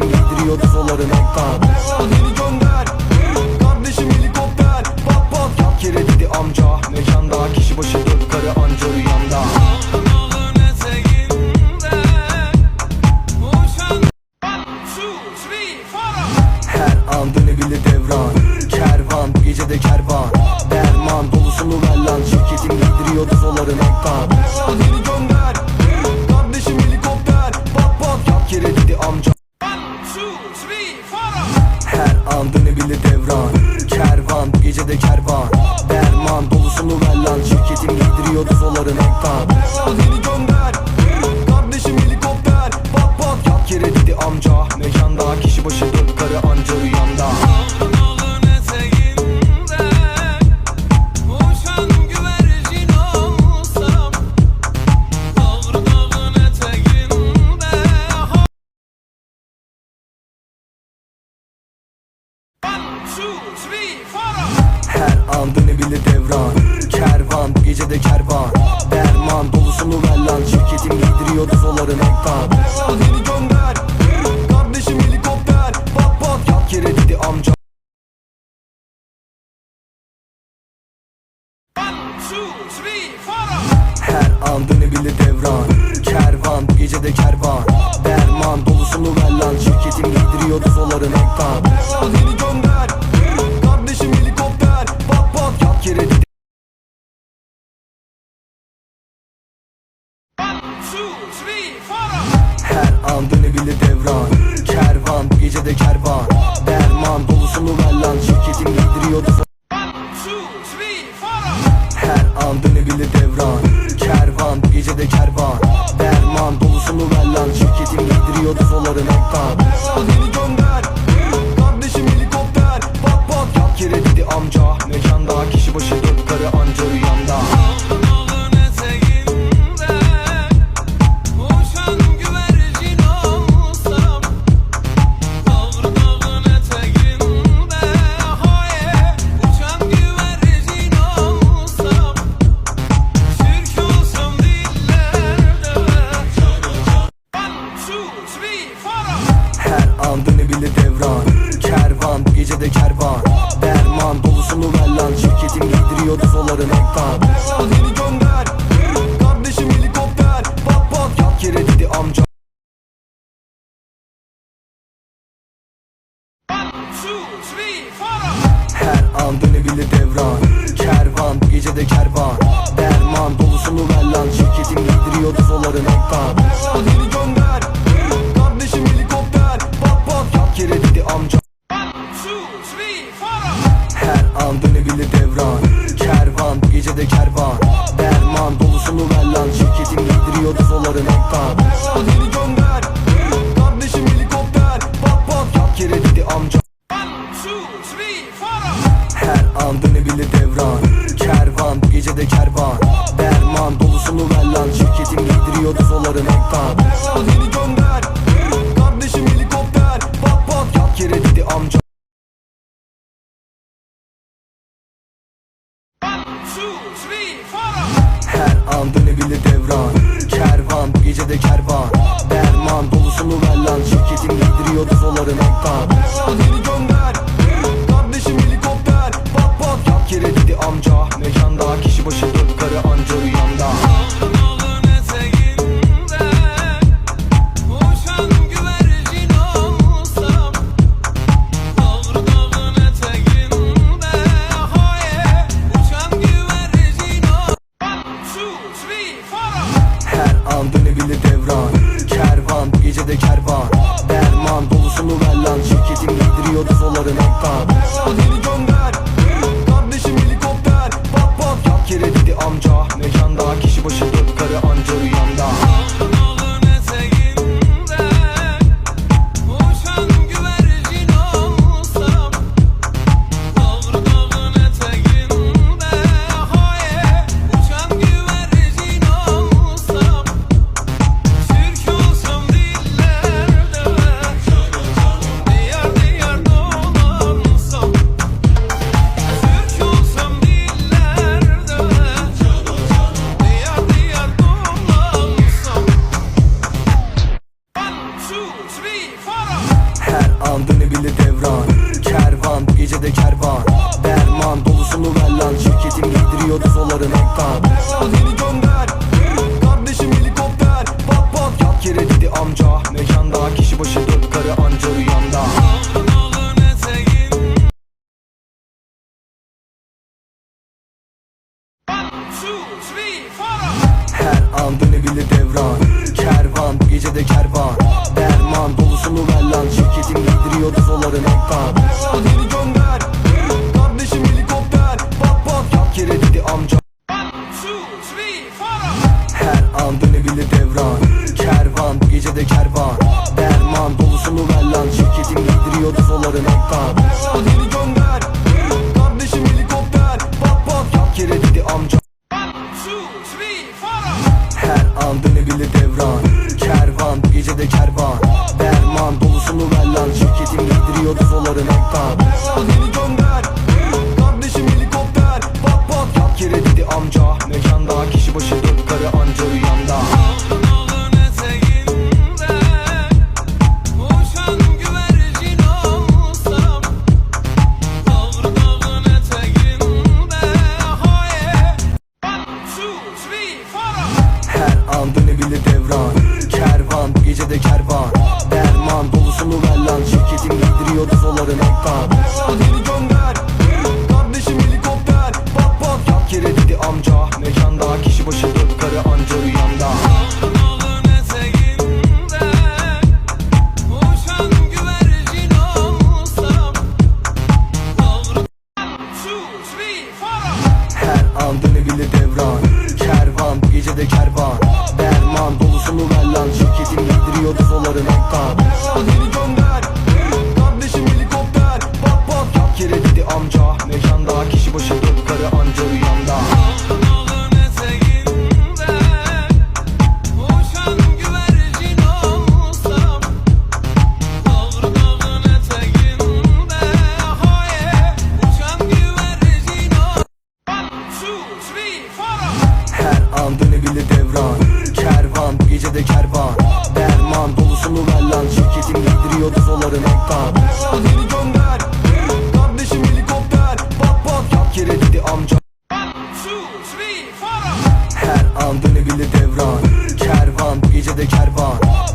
Şirketim giydiriyordu doların ekran Beni gönder Kardeşim helikopter. Pat pat Yat yere dedi amca Mekanda. Kişi başı dört karı anca rüyamda Her an dönebilir devran. Kervan bu gece de kervan. Derman dolusunu ver lan. Şirketim giydiriyordu Beni gönder Kardeşim helikopter. Pat pat Yat yere dedi amca Her an dönebilir devran. Kervan bu gece de kervan. Derman dolusunu ver lan Şirketim giydiriyordu doların ekran. Beni gönder kervan Derman dolusunu ver lan. Şirketim giydiriyordu doların ekran Beni gönder. Kardeşim helikopter. Pat pat Yat yere dedi amca. Her an dönebilir devran. Kervan bu gece de kervan. Derman dolusunu ver lan. Şirketim giydiriyordu doların ekran An dönebilir devran. Kervan bu gece de kervan. Derman dolusunu ver lan Şirketim giydiriyordu Her an dönebilir devran. Kervan bu gece de kervan. Derman dolusunu ver lan Şirketim giydiriyordu doların ekran Beni giydiriyordu doların ekran Beni Derman dolusunu ver lan? Şirketim giydiriyordu doların ekran Beni gönder. Kardeşim helikopter. Pat pat. Yat yere dedi amca. One, two, three, Her an dönebilir devran. Kervan bu gece de kervan. Derman dolusunu ver lan? Şirketim giydiriyordu doların ekran Beni ver lan. Şirketim giydiriyordu doların ekran Beni up. Kardeşim helikopter. Pat pat yat yere dedi amca. Mekanda kişi başı dört karı anca four Her an dönebilir devran. Kervan bu gece de kervan De kervan. Derman dolusunu ver lan Şirketim giydiriyor dozoların ekran. Beni gönder. Kardeşim helikopter. Pat pat. Yat yere dedi amca. Her an dönebilir devran. Kervan bu gece de kervan. Derman dolusunu ver lan Şirketim giydiriyor dozoların ekran. Beni gönder. Kardeşim helikopter. Pat pat. Yat yere dedi amca. Mekanda kişi başı dört karı anca Her an dönebilir devran. Kervan bu gece de kervan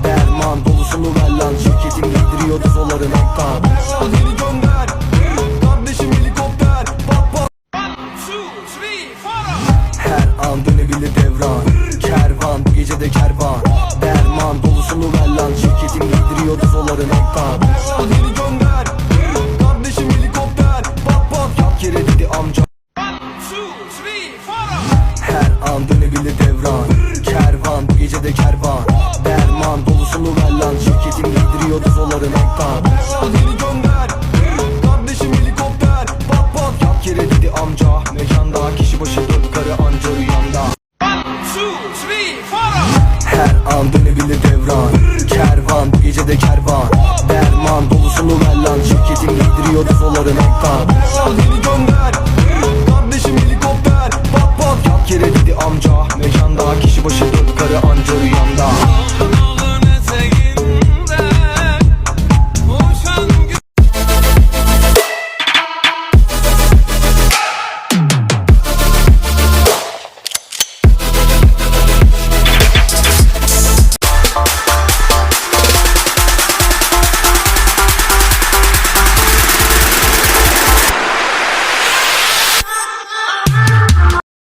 Derman dolusunu ver lan? Şirketim giydiriyor dozoların ekran Beni gönder. Kardeşim helikopter. Three, four Her an dönebilir devran. Kervan bu gece de kervan. Derman dolusunu ver lan? Şirketim giydiriyor dozoların ekran Beni gönder. Kardeşim helikopter. Her an dönebilir devran. Kervan bu gece de kervan dozoların ekran Beni gönder. Kardeşim helikopter. Pat pat yat yere dedi amca. Mekanda kişi başı dört karı anca rüyamda